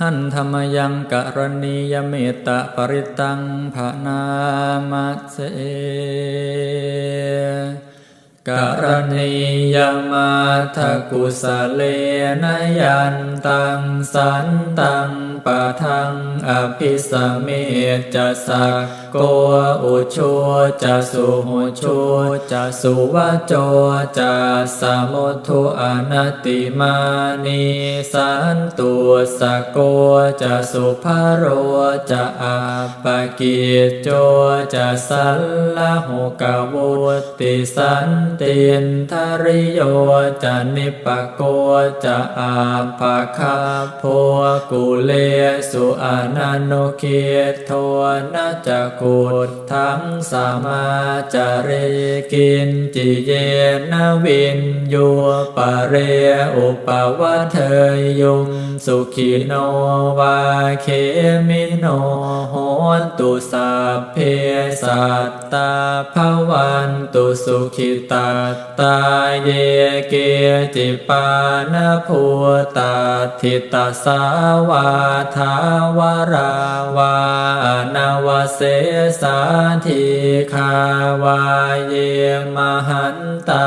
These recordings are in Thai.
หันธรรมยังกรณียเมตตาปริตังภานามาเส กรณียมาทกุสเลนยันตังสันตังปะทังอภิสเมจะสักโกอุชูจะสุหุชูจะสุวะโจจะสมุทุอนติมานีสันตุสกโกจะสุภโรจะอาปกิจโจจะสัลลหุกวุติสันตินทริโยจะนิปโกจะอาภาคาโพกุเลสุอนันโนเคียโทนะจะกุดทั้งสามาจาเรกินจิเยนวินโยปะเรอุปวะเทยยุมสุขิโนวาเคมิโนโหนตุสัพเพสัตตาภวันตุสุขิตาตาเยเกจิปานภูตาทิตาสาวาทาวราวานาวเสสาธิคาวาเยมหันตา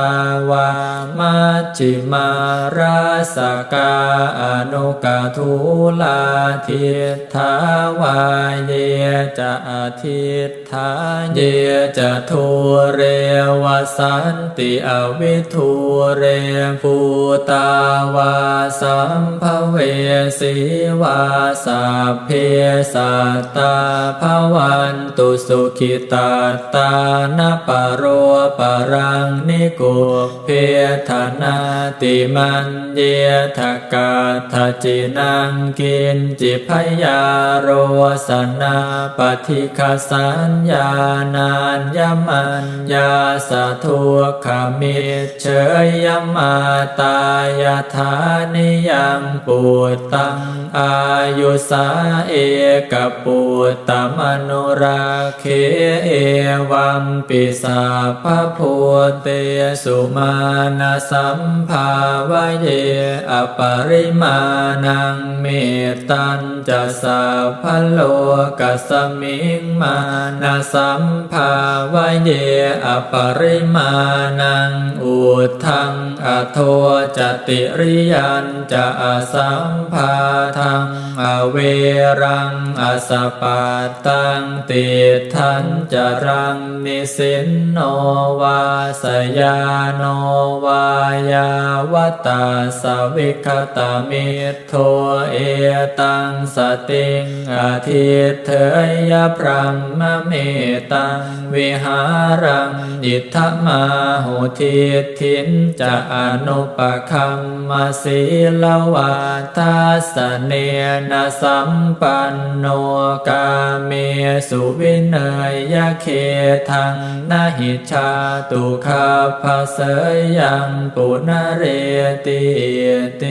วามัจจิมาราสกาอนุกาทุลาทิทาวาเยจะอาทิตถาเยจะทุเรวสันติอวิทุเรภูตาวาสัมภเวสีวาสัพเพสัตตาภวันตุสุขิตาตานปโรปรังนิโกเพธนาติมันเยทกาทจินังกินจิพยาโรสนาปฏิคสัญญานานยมันยาสะทุกขมิเชยยมาตายาธานิยังปูตังอายุสาเอกปูตมนุราเคเอวัมปิสาภพุเตสุมาณสัมภาวเยอปริมาณังเมตันจะสาพโลกัสมิงมานสัมภาวเยอปริมาณนังอุทังอโทจติริยันจะอสัมภาทังอเวรังอสปาตังติทันจรังนิสินโนวาสยาโนวายาวตาสวิคตามิโทเอตังสติงอาทิเถยพรหมเมตังวิหารังยิทธมาหุทิทินจะอนุปคัมมาศีลวาทาสเนนะสัมปันโนกาเมสุวินัยยะเคทังนาหิชาตุคาภาเสยังปุณเรติเต